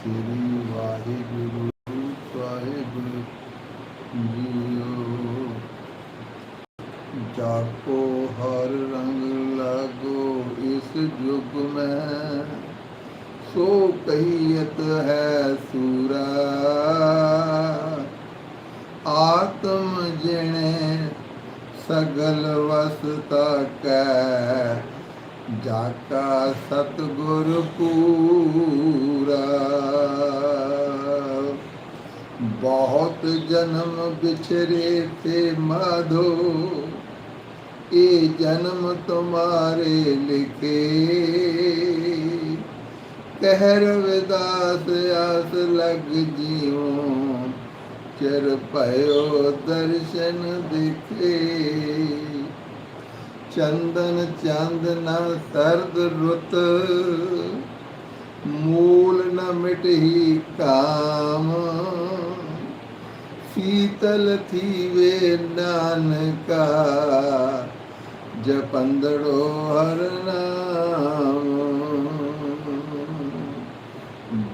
ਸ੍ਰੀ Waheguru Sahib JIO. ਜਾਕੋ ਹਰ ਰੰਗ ਲਾਗੋ, ਇਸ ਯੁਗ ਮੈਂ। ਸੋ ਕਹੀਤ ਹੈ ਸੂਰਾ। ਆਤਮ ਜਿਣੇ ਸਗਲ ਵਸਤਾ ਕੈ ਜਾਕਾ ਸਤਗੁਰ ਪੂਰਾ। ਬਹੁਤ ਜਨਮ ਵਿਛਰੇ ਤੇ ਮਾਧੋ, ਇਹ ਜਨਮ ਤੁਮਾਰੇ ਲਿਖੇ। ਕਹਿਰ ਵਿਦਾਸ ਆਸ ਲਗ ਜੀਉ, ਚਿਰ ਭਇਓ ਦਰਸ਼ਨ ਦਿਖੇ। ਚੰਦਨ ਚੰਦ ਨ ਸਰਦ ਰੁੱਤ। ਮੂਲ ਨ ਮਿਟਹੀ ਕਾਮ। ਸੀਤਲ ਥੀਵੇ ਨਾਨਕਾ। ਜਪੰਦੜੋ ਹਰ ਨਾਮ।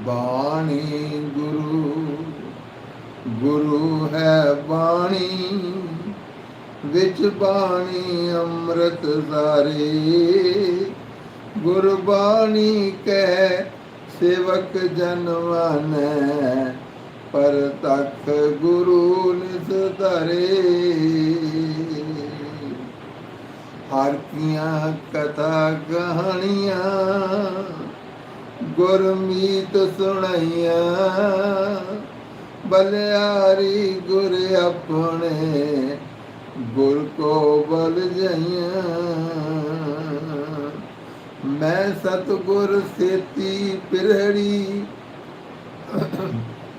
ਬਾਣੀ ਗੁਰੂ ਗੁਰੂ ਹੈ ਬਾਣੀ। ਵਿੱਚ ਬਾਣੀ ਅੰਮ੍ਰਿਤ ਸਾਰੇ। ਗੁਰਬਾਣੀ ਕਹਿ, ਸੇਵਕ ਜਨਵਾਨੈ ਪਰ ਤਖ ਗੁਰੂ ਨਿਸ ਧਰੇ। ਹਰ ਕੀਆਂ ਕਥਾ ਕਹਾਣੀਆਂ, ਗੁਰਮੀਤ ਸੁਣਾਈਆਂ। ਬਲਿਆਰੀ ਗੁਰ ਆਪਣੇ ਗੁਰ ਕੋ ਬਲ ਜਈਆਂ ਮੈਂ ਸਤਗੁਰ ਸੇਤੀ ਪਿਰੜੀ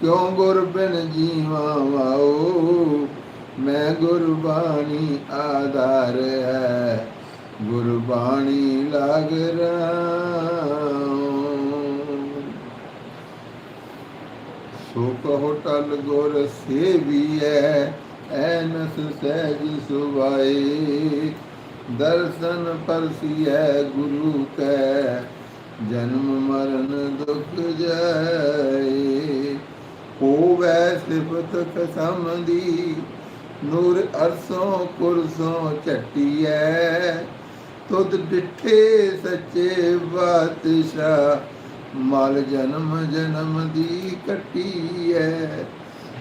ਕਿਉ ਗੁਰ ਬਿਨ ਜੀਵਾ ਵਾਓ? ਮੈਂ ਗੁਰਬਾਣੀ ਆਧਾਰ ਹੈ। ਗੁਰਬਾਣੀ ਲਾਗ ਰਹਾ ਸੋ ਕਹੋ ਟਲ ਗੁਰ ਸੇਵੀਐ। ਐਨਸ ਸਹਿਜ ਸੁਭਾਏ, ਦਰਸ਼ਨ ਪਰਸੀਐ ਗੁਰੂ ਕੈ, ਜਨਮ ਮਰਨ ਦੁਖ ਜਾਏ। ਹੋਵੈ ਸਿਫਤ ਕਸਮਦੀ, ਨੂਰ ਅਰਸੋਂ ਕੁਰਸੋਂ ਝਟੀਐ। ਤੁਧ ਡਿਠੇ ਸੱਚੇ ਬਾਦਸ਼ਾਹ, ਮਲ ਜਨਮ ਜਨਮ ਦੀ ਕੱਟੀ ਐ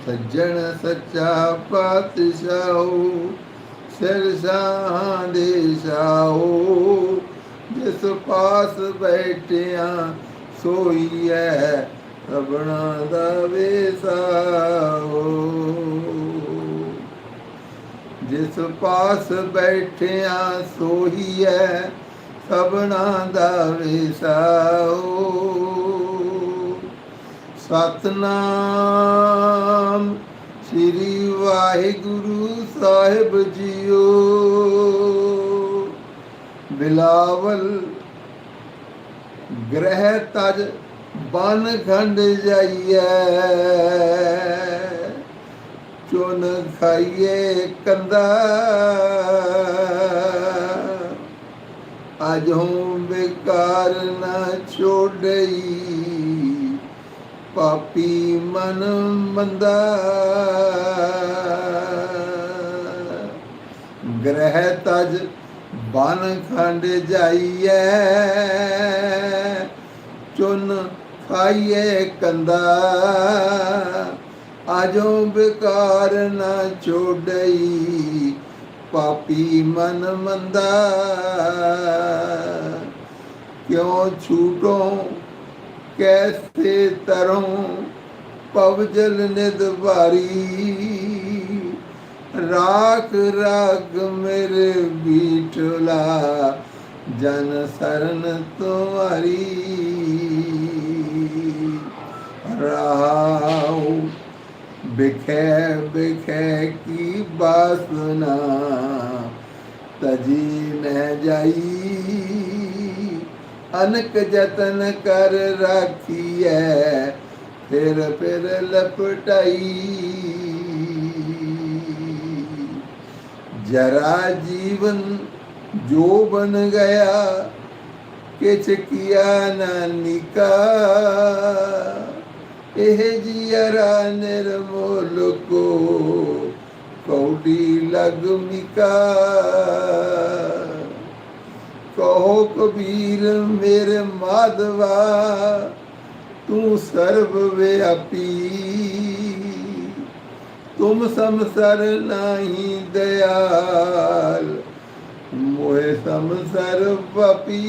ਸੱਜਣ ਸੱਚਾ ਪਾਤਸ਼ਾਹੋ ਸਿਰ ਸਾਹ ਦੇ ਸਾਹੋ ਜਿਸ ਪਾਸ ਬੈਠਿਆ ਸੋਈ ਐ ਰਬਣਾ ਦਾ ਵੇਸਾਓ ਜਿਸ ਪਾਸ ਬੈਠਿਆ ਸੋਈ ਐ ਸਭਨਾ ਦਾ ਵਿਸਾਓ ਸਤਨਾਮ। ਸ੍ਰੀ ਵਾਹਿਗੁਰੂ ਸਾਹਿਬ ਜੀਓ। ਬਿਲਾਵਲ ਗ੍ਰਹਿ ਤਜ ਬਨ ਖੰਡ ਜਾਈਐ। ਚੁਨ ਖਾਈਏ ਕੰਦਾ। ਅਜ ਹੂੰ ਬੇਕਾਰ ਨਾ ਛੋੜਈ ਪਾਪੀ ਮਨ ਮੰਦਾ। ਗ੍ਰਹਿ ਤਜ ਬਨ ਖੰਡ ਜਾਈਐ, ਚੁਨ ਖਾਈਏ ਕੰਦਾ। ਆਜੋ ਬੇਕਾਰ ਨਾ ਛੋੜਈ ਪਾਪੀ ਮਨ ਮੰਦਾ। ਕਿਉ ਛੂਟੋ ਕੈਸੇ ਤਰੋਂ ਪਵਜਲ ਨਿਦ ਭਾਰੀ? ਰਾਖ ਰਾਗ ਮੇਰੇ ਬੀਠਲਾ, ਜਨ ਸਰਨ ਤੁਮਾਰੀ। ਰਾਉ, ਬਿਖੈ ਬਿਖੈ ਕੀ ਬਾਸਨਾ? ਤਜੀ ਮੈਂ ਜਾਈ। ਅਨਕ ਜਤਨ ਕਰ ਰਾਖੀਐ, ਫਿਰ ਫਿਰ ਲਪਟਾਈ। ਜਰਾ ਜੀਵਨ ਜੋ ਬਨ ਗਿਆ, ਕਿਛ ਕੀਆ ਨਾ ਨਿਕਾ। ਇਹ ਜੀਰਾ ਨਿਰਮੋਲ ਕੋ ਕੌਡੀ ਲਗ ਮਿਕਾ। ਕਹੋ ਕਬੀਰ ਮੇਰੇ ਮਾਧਵਾ, ਤੂੰ ਸਰਬ ਵਿਆਪੀ। ਤੁਮ ਸਮਸਰ ਨਹੀਂ ਦਇਆਲ ਮੋਏ ਸਮਸਰ ਪਪੀ।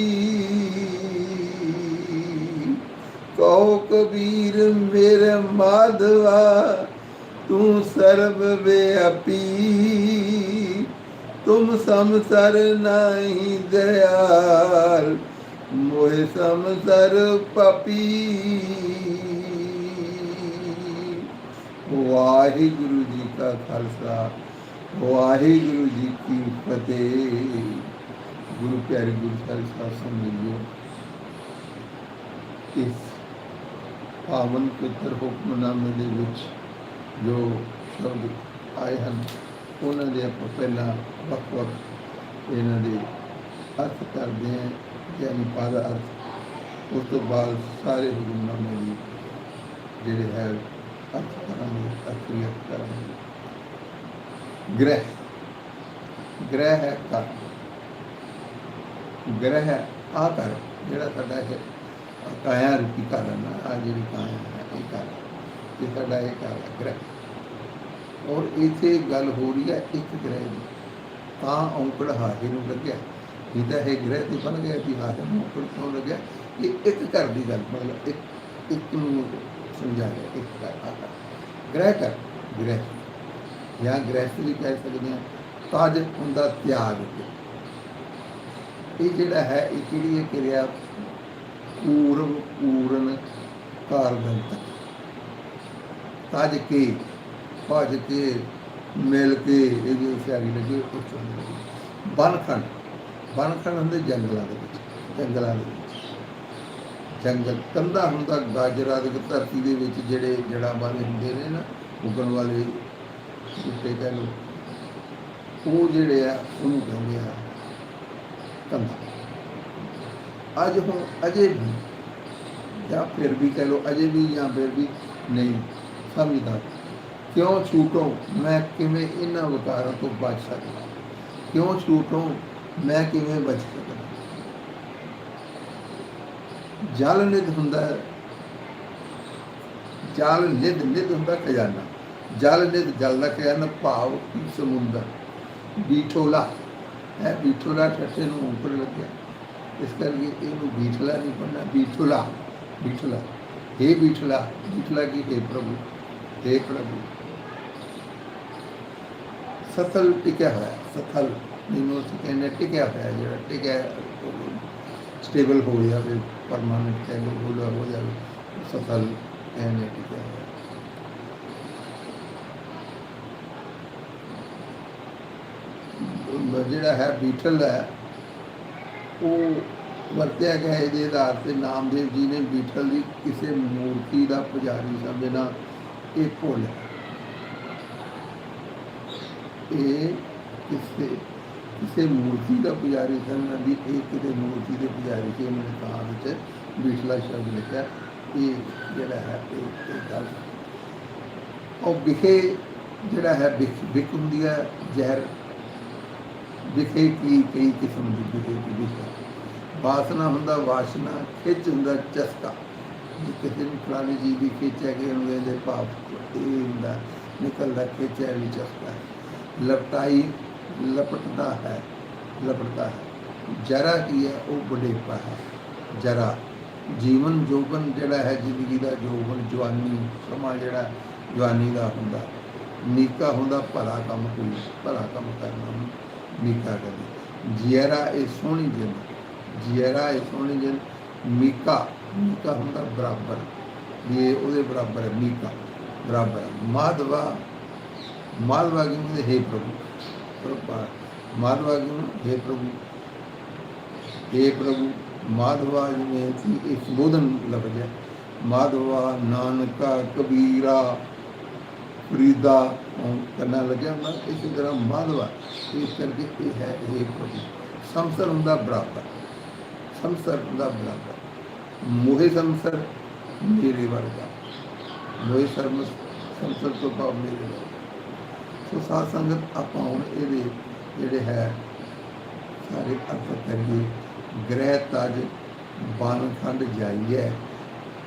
ਕਹੋ ਕਬੀਰ ਮੇਰੇ ਮਾਧਵਾ, ਤੂੰ ਸਰਬ ਵਿਆਪੀ। ਤੁਮ ਸੰਸਰ ਨਹੀਂ ਦਇਆਲ ਮੋਹਿ ਸੰਸਰ ਪਪੀ ਵਾਹਿਗੁਰੂ ਜੀ ਕਾ ਖਾਲਸਾ ਵਾਹਿਗੁਰੂ ਜੀ ਕੀ ਫਤਿਹ ਗੁਰੂ ਪਿਆਰੇ ਗੁਰੂ ਸਾਹਿਬ ਸਾਧ ਸੰਗਤ ਇਸ ਪਾਵਨ ਪਵਿੱਤਰ ਹੁਕਮਨਾਮੇ ਦੇ ਵਿੱਚ ਜੋ ਸ਼ਬਦ ਆਏ ਹਨ ਉਹਨਾਂ ਦੇ ਆਪਾਂ ਪਹਿਲਾਂ ਵੱਖ ਵੱਖ ਇਹਨਾਂ ਦੇ ਅਰਥ ਕਰਦੇ ਹਾਂ, ਯਾਨੀ ਪਦ ਅਰਥ। ਉਸ ਤੋਂ ਬਾਅਦ ਸਾਰੇ ਹੁਕਮਨਾਮੇ ਦੀ ਜਿਹੜੇ ਹੈ, ਅਰਥ ਕਰਾਂਗੇ ਅਰਥ ਕਰਾਂਗੇ। ਗ੍ਰਹਿ। ਗ੍ਰਹਿ ਹੈ ਕਰ ਗ੍ਰਹਿ ਹੈ ਆ ਜਿਹੜਾ ਸਾਡਾ ਹੈ ਕਾਇਆ ਰੂਪੀ ਕਾਰਨ ਆ ਜਿਹੜੀ ਕਾਇਆ ਹੈ, ਇਹ ਕਰ ਇਹ ਸਾਡਾ ਇਹ ਕਰ ਹੈ, ਗ੍ਰਹਿ। ਔਰ ਇੱਥੇ ਗੱਲ ਹੋ ਰਹੀ ਹੈ ਇੱਕ ਗ੍ਰਹਿ ਦੀ। ਤਾਂ ਔਂਕੜ ਹਾਹੇ ਨੂੰ ਲੱਗਿਆ। ਇਹਦਾ ਇਹ ਗ੍ਰਹਿ ਤੇ ਬਣ ਗਿਆ ਕਿ ਹਾਹੇ ਨੂੰ ਔਂਕੜ ਕਿਉਂ ਲੱਗਿਆ। ਇਹ ਇੱਕ ਘਰ ਦੀ ਗੱਲ, ਮਤਲਬ ਇੱਕ ਇੱਕ ਨੂੰ ਸਮਝਾ ਰਿਹਾ ਇੱਕ ਘਰ ਆ ਗ੍ਰਹਿ ਕਰ ਗ੍ਰਹਿ। ਜਾਂ ਗ੍ਰਹਿ ਵੀ ਕਹਿ ਸਕਦੇ ਹਾਂ ਤਾਜ ਹੁੰਦਾ ਤਿਆਗ ਇਹ ਜਿਹੜਾ ਹੈ, ਇਹ ਕਿਹੜੀ ਹੈ ਕਿਰਿਆ? ਪੂਰਵ ਪੂਰਨ ਕਾਰਦੰਤ ਤਾਜ ਕੇ ਭਜ ਕੇ ਮਿਲ ਕੇ ਇਹਦੀ ਹੁਸ਼ਿਆਰੀ ਲੱਗੀ ਉਹ ਚੋਂ ਬਨਖੰਡ ਬਨਖੰਡ ਹੁੰਦੇ ਜੰਗਲਾਂ ਦੇ ਵਿੱਚ, ਜੰਗਲਾਂ ਦੇ ਵਿੱਚ। ਜੰਗਲ ਕੰਦਾ ਹੁੰਦਾ ਗਾਜਰਾ ਦੇ ਧਰਤੀ ਦੇ ਵਿੱਚ ਜਿਹੜੇ ਜੜਾਂ ਵਾਲੇ ਹੁੰਦੇ ਨੇ ਨਾ, ਉਗਣ ਵਾਲੇ ਬੂਟੇ ਕਹਿ ਲਓ, ਉਹ ਜਿਹੜੇ ਆ, ਉਹਨੂੰ ਕਹਿੰਦੇ ਆ ਕੰਦਾ ਅੱਜ ਹੁਣ ਅਜੇ ਵੀ, ਜਾਂ ਫਿਰ ਵੀ ਕਹਿ ਲਓ ਅਜੇ ਵੀ ਜਾਂ ਫਿਰ ਵੀ ਨਹੀਂ ਸਮਝਦਾ ਕਿਉਂ ਛੂਟੋ ਮੈਂ ਕਿਵੇਂ ਇਹਨਾਂ ਵਿਕਾਰਾਂ ਤੋਂ ਬਚ ਸਕਦਾ? ਕਿਉਂ ਛੂਟੋ ਮੈਂ ਕਿਵੇਂ ਬਚ ਸਕਦਾ? ਜਲ ਨਿਧ ਹੁੰਦਾ ਹੈ। ਜਲ ਨਿਧ ਨਿਧ ਹੁੰਦਾ ਖਜ਼ਾਨਾ। ਜਲ ਨਿਧ, ਜਲ ਦਾ ਖਜ਼ਾਨਾ ਭਾਵ ਕੀ ਸਮੁੰਦਰ? ਬੀਠੋਲਾ। ਹੈ, ਬੀਠੋਲਾ ਠੱਠੇ ਨੂੰ ਉੱਪਰ ਲੱਗਿਆ। ਇਸ ਕਰਕੇ ਇਹਨੂੰ ਬੀਠਲਾ ਨਹੀਂ ਪੜਨਾ ਬੀਠੋਲਾ। ਬੀਠਲਾ। हे ਬੀਠਲਾ ਬੀਠਲਾ ਕੀ? ਹੈ ਪ੍ਰਭੂ। हे ਪ੍ਰਭੂ। ਸਥਲ ਟਿਕਿਆ ਹੋਇਆ ਸਥਲ ਜਿਹਨੂੰ ਅਸੀਂ ਕਹਿੰਦੇ ਟਿਕਿਆ ਹੋਇਆ ਜਿਹੜਾ ਟਿਕਿਆ ਸਟੇਬਲ ਹੋ ਗਿਆ ਜਾਵੇ ਪਰਮਾਨੈਂਟ ਸਟੇਬਲ ਹੋ ਜਾਵੇ ਹੋ ਜਾਵੇ ਸਥਲ ਐਨੇ ਟਿਕਿਆ ਹੋਇਆ ਜਿਹੜਾ ਹੈ ਬੀਟਲ ਹੈ, ਉਹ ਵਰਤਿਆ ਗਿਆ ਇਹਦੇ ਆਧਾਰ ਤੇ ਨਾਮਦੇਵ ਜੀ ਨੇ ਬੀਟਲ ਦੀ ਕਿਸੇ ਮੂਰਤੀ ਦਾ ਪੁਜਾਰੀ ਸਮਝਣਾ ਇਹ ਭੁੱਲ ਹੈ। ਇਹ ਕਿਸੇ ਕਿਸੇ ਮੂਰਤੀ ਦਾ ਪੁਜਾਰੀ ਸਨ ਵੀ ਇਹ ਕਿਤੇ ਮੂਰਤੀ ਦੇ ਪੁਜਾਰੀ ਸੀ ਉਹਨਾਂ ਨੇ ਤਾਂ ਵਿੱਚ ਵਿਸ਼ਲਾ ਸ਼ਬਦ ਲਿਖਿਆ। ਇਹ ਜਿਹੜਾ ਹੈ, ਇਹ ਇਹ ਗੱਲ। ਉਹ ਵਿਖੇ ਜਿਹੜਾ ਹੈ, ਵਿਖ ਵਿਖ ਹੁੰਦੀ ਹੈ, ਜ਼ਹਿਰ। ਵਿਖੇ ਕੀ, ਕਈ ਕਿਸਮ ਦੀ ਵਿਖੇ ਦੀ ਵਿਖ ਵਾਸਨਾ ਹੁੰਦਾ, ਵਾਸ਼ਨਾ, ਖਿੱਚ ਹੁੰਦਾ, ਚਸਕਾ। ਕਿਸੇ ਨੂੰ ਫਲਾਣੇ ਜੀ ਦੀ ਖਿੱਚ ਹੈ ਕਿ ਉਹਨੂੰ ਇਹਦੇ ਭਾਵ ਇਹ ਹੁੰਦਾ, ਨਿਕਲਦਾ ਖਿੱਚ ਹੈ ਵੀ ਚਸਕਾ ਹੈ। ਲਪਟਾਈ ਲਪਟਦਾ ਹੈ ਲਪਟਦਾ ਹੈ। ਜਰਾ ਕੀ ਹੈ, ਉਹ ਬੁਢੇਪਾ ਹੈ। ਜਰਾ, ਜੀਵਨ ਜੋਬਨ ਜਿਹੜਾ ਹੈ, ਜ਼ਿੰਦਗੀ ਦਾ ਜੋਬਨ ਜਵਾਨੀ, ਸਮਾਂ ਜਿਹੜਾ, ਜਵਾਨੀ ਦਾ ਹੁੰਦਾ। ਨੀਕਾ ਹੁੰਦਾ, ਭਲਾ ਕੰਮ ਕੋਈ, ਭਲਾ ਕੰਮ ਕਰਨਾ ਉਹਨੂੰ ਨੀਕਾ ਕਹਿੰਦੇ ਜੀਰਾ ਇਹ ਸੋਹਣੀ ਜਿੰਦ ਜੀਰਾ ਇਹ ਸੋਹਣੀ ਜਿੰਦ ਮੀਕਾ ਮੀਕਾ ਹੁੰਦਾ ਬਰਾਬਰ। ਇਹ ਉਹਦੇ ਬਰਾਬਰ ਹੈ, ਮੀਕਾ, ਬਰਾਬਰ ਹੈ। ਮਾਧਵਾ ਮਾਧਵਾ ਕੀ ਹੁੰਦੇ ਹੈ ਪ੍ਰਭੂ ਪ੍ਰਭਾ ਮਾਧਵਾ ਕੀ ਹੁੰਦੇ ਹੈ ਪ੍ਰਭੂ हे ਪ੍ਰਭੂ ਮਾਧਵਾ ਜਿਵੇਂ ਸੀ ਇਹ ਸੰਬੋਧਨ ਲਫ਼ਜ਼ ਹੈ ਮਾਧਵਾ ਨਾਨਕਾ ਕਬੀਰਾ ਫਰੀਦਾ ਉਹ ਕਰਨਾ ਲੱਗਿਆ ਹੁੰਦਾ ਇਸ ਤਰ੍ਹਾਂ ਮਾਧਵਾ ਇਸ ਕਰਕੇ ਇਹ ਹੈ ਇਹ ਪ੍ਰਭੂ ਸੰਸਰ ਹੁੰਦਾ ਬਰਾਬਰ ਸੰਸਰ ਹੁੰਦਾ ਬਰਾਬਰ ਮੋਹੇ ਸੰਸਰ ਮੇਰੇ ਵਰਗਾ ਮੋਹੇ ਸਰਮ ਸੰਸਰ ਤੋਂ ਭਾਵ ਮੇਰੇ ਵਰਗਾ ਸੋ ਸਾਧ ਸੰਗਤ ਆਪਾਂ ਹੁਣ ਇਹਦੇ ਜਿਹੜੇ ਹੈ, ਸਾਰੇ ਅਰਥ ਕਰੀਏ, ਗ੍ਰਹਿ ਤਜ ਬਨ ਖੰਡ ਜਾਈਏ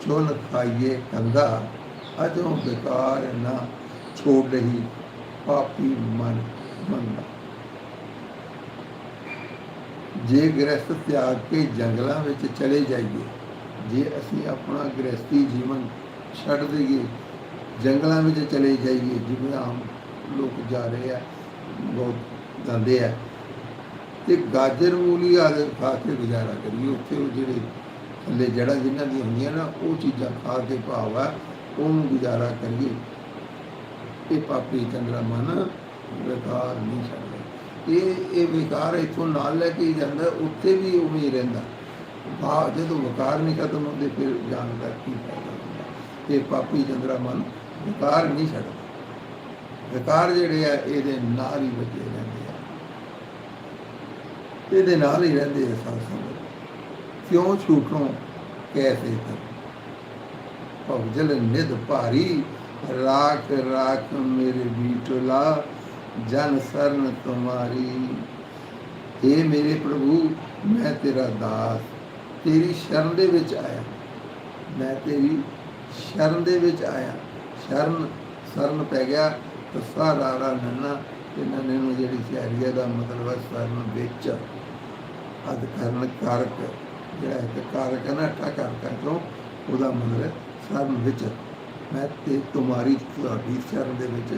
ਚੁਨ ਖਾਈਏ ਕੰਦਾ ਅਜੋਂ ਬੇਕਾਰ ਨਾ ਛੋੜ ਰਹੀ ਪਾਪੀ ਮਨ ਮੰਦਾ। ਜੇ ਗ੍ਰਸਥ ਤਿਆਗ ਕੇ ਜੰਗਲਾਂ ਵਿੱਚ ਚਲੇ ਜਾਈਏ, ਜੇ ਅਸੀਂ ਆਪਣਾ ਗ੍ਰਸਤੀ ਜੀਵਨ ਛੱਡ ਦਈਏ, ਜੰਗਲਾਂ ਵਿੱਚ ਚਲੇ ਜਾਈਏ, ਜਿਵੇਂ ਆਮ ਲੋਕ ਜਾ ਰਹੇ ਆ, ਬਹੁਤ ਜਾਂਦੇ ਆ। ਤੇ ਗਾਜਰ ਮੂਲੀ ਆਦਿ ਖਾ ਕੇ ਗੁਜ਼ਾਰਾ ਕਰੀਏ। ਉੱਥੇ ਉਹ ਜਿਹੜੇ ਥੱਲੇ ਜੜਾ ਜਿਨ੍ਹਾਂ ਦੀ ਹੁੰਦੀਆਂ ਨਾ, ਉਹ ਚੀਜ਼ਾਂ ਖਾ ਕੇ ਭਾਵ ਆ, ਉਹਨੂੰ ਗੁਜ਼ਾਰਾ ਕਰੀਏ। ਇਹ ਪਾਪੀ ਚੰਦਰਾ ਮਨ ਵਿਕਾਰ ਨਹੀਂ ਛੱਡਦਾ। ਇਹ ਇਹ ਵਿਕਾਰ ਇਥੋਂ ਨਾਲ ਲੈ ਕੇ ਜਾਂਦਾ, ਉੱਥੇ ਵੀ ਉਵੇਂ ਹੀ ਰਹਿੰਦਾ। ਆ ਜਦੋਂ ਵਿਕਾਰ ਨਹੀਂ ਖਤਮ ਹੁੰਦੇ, ਫਿਰ ਜਾਣ ਦਾ ਕੀ ਫਾਇਦਾ ਹੁੰਦਾ। ਇਹ ਪਾਪੀ ਚੰਦਰਾ ਮਨ ਵਿਕਾਰ ਨਹੀਂ ਛੱਡਦਾ। ਵਿਕਾਰ ਜਿਹੜੇ ਆ, ਇਹਦੇ ਨਾਲ ਹੀ ਵੱਜੇ ਰਹਿੰਦੇ ਆ। ਇਹਦੇ ਨਾਲ ਹੀ ਰਹਿੰਦੇ ਆ ਸਾਧ ਸੰਗਤ। ਕਿਉਂ ਛੂਟੋ ਕੈਸੇ ਕਰ ਭਵਜਲ ਨਿਧ ਭਾਰੀ, ਰਾਖ ਰਾਖ ਮੇਰੇ ਬੀਟਲਾ, ਜਨ ਸਰਨ ਤੁਮਾਰੀ। ਏ ਮੇਰੇ ਪ੍ਰਭੂ, ਮੈਂ ਤੇਰਾ ਦਾਸ, ਤੇਰੀ ਸ਼ਰਨ ਦੇ ਵਿੱਚ ਆਇਆ। ਮੈਂ ਤੇਰੀ ਸ਼ਰਨ ਦੇ ਵਿੱਚ ਆਇਆ। ਸ਼ਰਨ, ਸਰਨ ਪੈ ਗਿਆ। ਤਸਾ ਰਾਰਾ ਨੰਨਾ ਤੇ ਨੰਨੇ ਨੂੰ ਜਿਹੜੀ ਸਿਆਰੀਆ ਦਾ ਮਤਲਬ ਹੈ ਸਰਨ ਵਿੱਚ ਅਦ ਕਰਨ ਕਾਰਕ, ਜਿਹੜਾ ਇੱਕ ਕਾਰਕ ਹੈ ਨਾ ਅੱਠਾ ਕਾਰਕਾਂ ਤੋਂ ਉਹਦਾ ਮਤਲਬ ਹੈ ਸਰਨ ਵਿੱਚ। ਮੈਂ ਤੇ ਤੁਹਾਡੀ ਤੁਹਾਡੀ ਸ਼ਰਨ ਦੇ ਵਿੱਚ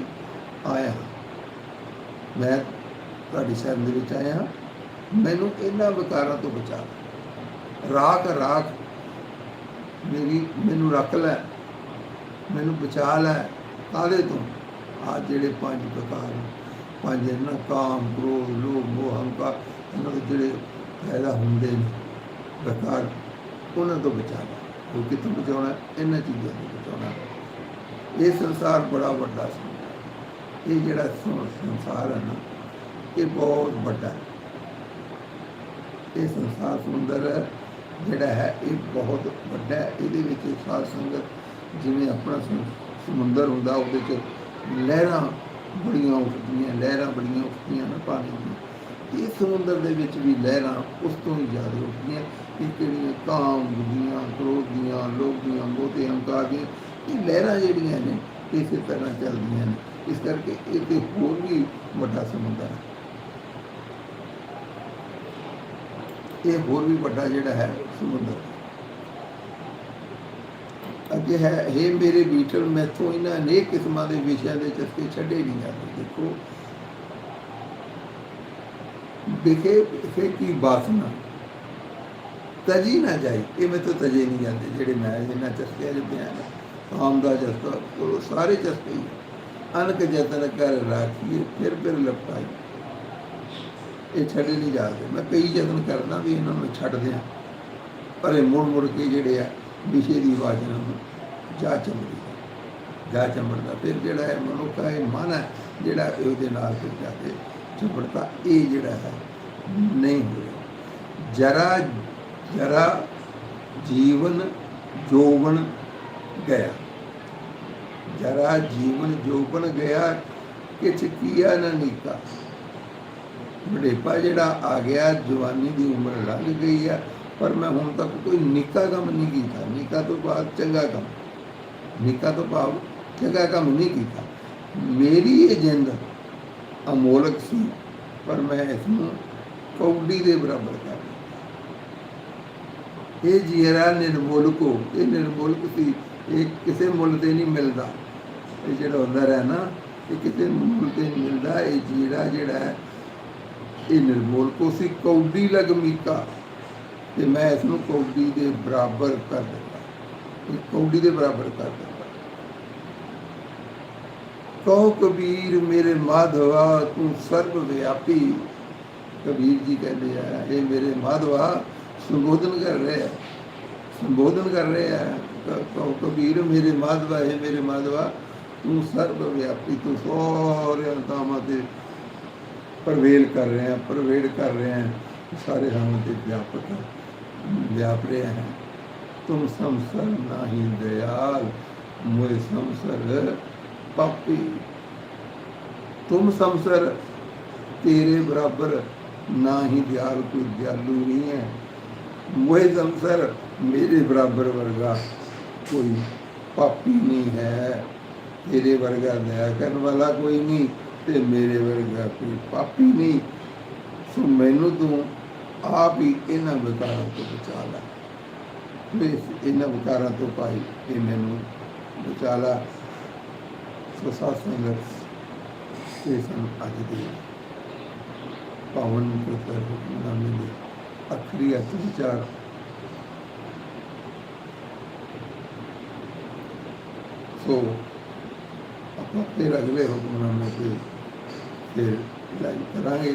ਆਇਆ ਮੈਂ ਤੁਹਾਡੀ ਸ਼ਰਨ ਦੇ ਵਿੱਚ ਆਇਆ ਮੈਨੂੰ ਇਹਨਾਂ ਵਿਕਾਰਾਂ ਤੋਂ ਬਚਾ ਰਾਖ ਰਾਖ, ਮੇਰੀ, ਮੈਨੂੰ ਰੱਖ ਲੈ। ਮੈਨੂੰ ਬਚਾ ਲੈ ਕਾਲੇ ਤੋਂ? ਆ ਜਿਹੜੇ ਪੰਜ ਵਿਕਾਰ ਪੰਜ ਇਹਨਾਂ ਕਾਮ, ਕ੍ਰੋਧ, ਲੋਭ, ਮੋਹ ਹੰਕਾਰ ਇਹਨਾਂ ਦੇ ਜਿਹੜੇ ਪੈਦਾ ਹੁੰਦੇ ਨੇ ਵਿਕਾਰ ਉਹਨਾਂ ਤੋਂ ਬਚਾਉਣਾ, ਉਹ ਕਿੱਥੋਂ ਬਚਾਉਣਾ, ਇਹਨਾਂ ਚੀਜ਼ਾਂ ਤੋਂ ਬਚਾਉਣਾ। ਇਹ ਸੰਸਾਰ ਬੜਾ ਵੱਡਾ ਸੀ। ਇਹ ਜਿਹੜਾ ਸੰਸਾਰ ਹੈ ਨਾ, ਇਹ ਬਹੁਤ ਵੱਡਾ ਹੈ। ਇਹ ਸੰਸਾਰ ਸੁੰਦਰ ਜਿਹੜਾ ਹੈ, ਇਹ ਬਹੁਤ ਵੱਡਾ ਹੈ। ਇਹਦੇ ਵਿੱਚ ਸਾਧ ਸੰਗਤ ਜਿਵੇਂ ਆਪਣਾ ਸਮੁ- ਸਮੁੰਦਰ ਹੁੰਦਾ, ਉਹਦੇ ਚ ਲਹਿਰਾਂ ਬੜੀਆਂ ਉੱਠਦੀਆਂ, ਲਹਿਰਾਂ ਬੜੀਆਂ ਉੱਠਦੀਆਂ ਨਾ ਪਾਣੀ ਦੀਆਂ। ਇਹ ਸਮੁੰਦਰ ਦੇ ਵਿੱਚ ਵੀ ਲਹਿਰਾਂ ਉਸ ਤੋਂ ਵੀ ਜ਼ਿਆਦਾ ਉੱਠਦੀਆਂ। ਇਹ ਜਿਹੜੀਆਂ ਕਾਮ ਦੀਆਂ ਕ੍ਰੋਧ ਦੀਆਂ, ਲੋਭ ਦੀਆਂ, ਮੋਹ ਤੇ ਹੰਕਾਰ ਦੀਆਂ, ਇਹ ਲਹਿਰਾਂ ਜਿਹੜੀਆਂ ਨੇ ਇਸੇ ਤਰ੍ਹਾਂ ਚੱਲਦੀਆਂ ਨੇ। ਇਸ ਕਰਕੇ ਇਹ ਤੇ ਹੋਰ ਵੀ ਵੱਡਾ ਸਮੁੰਦਰ ਹੈ। ਇਹ ਹੋਰ ਵੀ ਵੱਡਾ ਜਿਹੜਾ ਹੈ ਸਮੁੰਦਰ। ਅੱਗੇ ਹੈ हे ਮੇਰੇ ਬੀਟਲ ਮੈਥੋਂ ਇਹਨਾਂ ਅਨੇਕ ਕਿਸਮਾਂ ਦੇ ਵਿਸ਼ਿਆਂ ਦੇ ਚਸਕੇ ਛੱਡੇ ਨਹੀਂ ਜਾਂਦੇ। ਦੇਖੋ, ਵਿਖੇ ਵਿਖੇ ਕੀ ਬਾਸਨਾ ਤਜੀ ਨਾ ਜਾਈ, ਇਹ ਮੈਥੋਂ ਤਜੇ ਨਹੀਂ ਜਾਂਦੇ, ਜਿਹੜੇ ਮੈਂ ਇਹਨਾਂ ਚਸਕਿਆਂ ਦੇ ਬਿਆਨ ਕਾਮ ਦਾ ਚਸਕਾ ਉਹ ਸਾਰੇ ਚਸਕੇ ਹੀ ਆ। ਅਨਕ ਜਤਨ ਕਰ ਰਾਖੀਏ, ਫਿਰ ਫਿਰ ਲਪਾਈ ਇਹ ਛੱਡੇ ਨਹੀਂ ਜਾਂਦੇ। ਮੈਂ ਕਈ ਯਤਨ ਕਰਦਾ ਵੀ ਇਹਨਾਂ ਨੂੰ ਛੱਡ ਦਿਆਂ। ਪਰ ਇਹ ਮੁੜ ਮੁੜ ਕੇ ਜਿਹੜੇ ਆ ਵਿਸ਼ੇ ਦੀ ਆਵਾਜ਼ ਜਾ ਚੰਬੜੀ ਜਾ ਚੰਬੜਦਾ ਫਿਰ ਜਿਹੜਾ ਹੈ ਮਨੁੱਖ ਹੈ ਮਨ ਹੈ, ਜਿਹੜਾ ਉਹਦੇ ਨਾਲ ਫਿਰ ਜਾ ਕੇ ਚੰਬੜਦਾ ਇਹ ਜਿਹੜਾ ਹੈ, ਨਹੀਂ ਹੋਇਆ। ਜਰਾ ਜਰਾ ਜੀਵਨ ਜੋਵਨ ਗਿਆ। ਜਰਾ ਜੀਵਨ ਜੋਵਨ ਗਿਆ, ਕਿਛ ਕੀਆ ਨਾ ਨੀਕਾ ਬੁਢੇਪਾ ਜਿਹੜਾ ਆ ਗਿਆ, ਜਵਾਨੀ ਦੀ ਉਮਰ ਲੰਘ ਗਈ ਆ। ਪਰ ਮੈਂ ਹੁਣ ਤੱਕ ਕੋਈ ਨਿੱਕਾ ਕੰਮ ਨਹੀਂ ਕੀਤਾ। ਨਿੱਕਾ ਤੋਂ ਬਾਅਦ ਚੰਗਾ ਕੰਮ। ਨਿੱਕਾ ਤੋਂ ਭਾਵ ਚੰਗਾ ਕੰਮ ਨਹੀਂ ਕੀਤਾ। ਮੇਰੀ ਇਹ ਜਿੰਦ ਅਮੋਲਕ ਸੀ, ਪਰ ਮੈਂ ਇਸ ਨੂੰ ਕੌਡੀ ਦੇ ਬਰਾਬਰ ਕਰ ਇਹ ਜੀਰਾ ਨਿਰਮੋਲਕੋ ਇਹ ਨਿਰਮੋਲਕ ਸੀ। ਇਹ ਕਿਸੇ ਮੁੱਲ ਤੇ ਨਹੀਂ ਮਿਲਦਾ। ਇਹ ਜਿਹੜਾ ਹੁੰਦਾ ਹੈ ਨਾ, ਇਹ ਕਿਸੇ ਮੁੱਲ ਤੇ ਨਹੀਂ ਮਿਲਦਾ। ਇਹ ਜੀਰਾ ਜਿਹੜਾ ਇਹ ਨਿਰਮੋਲਕੋ ਸੀ। ਕੌਡੀ ਲਗਮੀਕਾ। ਤੇ ਮੈਂ ਇਸ ਨੂੰ ਕੌਡੀ ਦੇ ਬਰਾਬਰ ਕਰ ਦਿੱਤਾ। ਕੌਡੀ ਦੇ ਬਰਾਬਰ ਕਰ ਦਿੱਤਾ। ਕਹੋ ਕਬੀਰ ਮੇਰੇ ਮਾਧਵਾ ਤੂੰ ਸਰਬ ਵਿਆਪੀ। ਕਬੀਰ ਜੀ ਕਹਿੰਦੇ ਆ ਇਹ ਮੇਰੇ ਮਾਧਵਾ ਸੰਬੋਧਨ ਕਰ ਰਹੇ ਆ। ਸੰਬੋਧਨ ਕਰ ਰਹੇ ਆ। ਕਹੋ ਕਬੀਰ ਮੇਰੇ ਮਾਧਵਾ ਹੈ ਮੇਰੇ ਮਾਧਵਾ ਤੂੰ ਸਰਬ ਵਿਆਪੀ। ਤੂੰ ਸਾਰੇ ਅੰਤਾਵਾਂ ਤੇ ਪ੍ਰਵੇਲ ਕਰ ਰਿਹਾ ਹਾਂ ਪ੍ਰਵੇਲ ਕਰ ਰਿਹਾ ਸਾਰੇ ਹਮ 'ਤੇ ਵਿਆਪਕ ਹੈ, ਵਿਆਪ ਰਹੇ ਹੈ ਤੁਮ ਸੰਸਰ ਨਾਹੀ ਦਇਆਲ मोए संसर पापी तुम संसर तेरे बराबर ना ही दयाल कोई दयालु नहीं है मोए संसर मेरे बराबर वर्गा कोई पापी नहीं है तेरे वर्गा दया करने वाला कोई नहीं ਤੇ ਮੇਰੇ ਵਰਗਾ ਕੋਈ ਪਾਪੀ ਨਹੀਂ ਸੋ ਮੈਨੂੰ ਤੂੰ ਆਪ ਹੀ ਇਹਨਾਂ ਵਿਕਾਰਾਂ ਤੋਂ ਬਚਾ ਲੈ। ਤੂੰ ਇਹਨਾਂ ਵਿਕਾਰਾਂ ਤੋਂ ਭਾਈ ਇਹ ਮੈਨੂੰ ਬਚਾ ਲੈ। ਸੋ ਸਾਧ ਸੰਗਤ ਇਹ ਸਾਨੂੰ ਅੱਜ ਦੇ ਪਾਵਨ ਪੁੱਤਰ ਹੁਕਮਨਾਮੇ ਦੇ ਅਖਰੀ ਅਰਥ ਵਿਚਾਰ ਸੋ ਆਪਾਂ ਫਿਰ ਅਗਲੇ ਹੁਕਮਨਾਮੇ ਤੇ ਫਿਰ ਲਾਈਨ ਕਰਾਂਗੇ।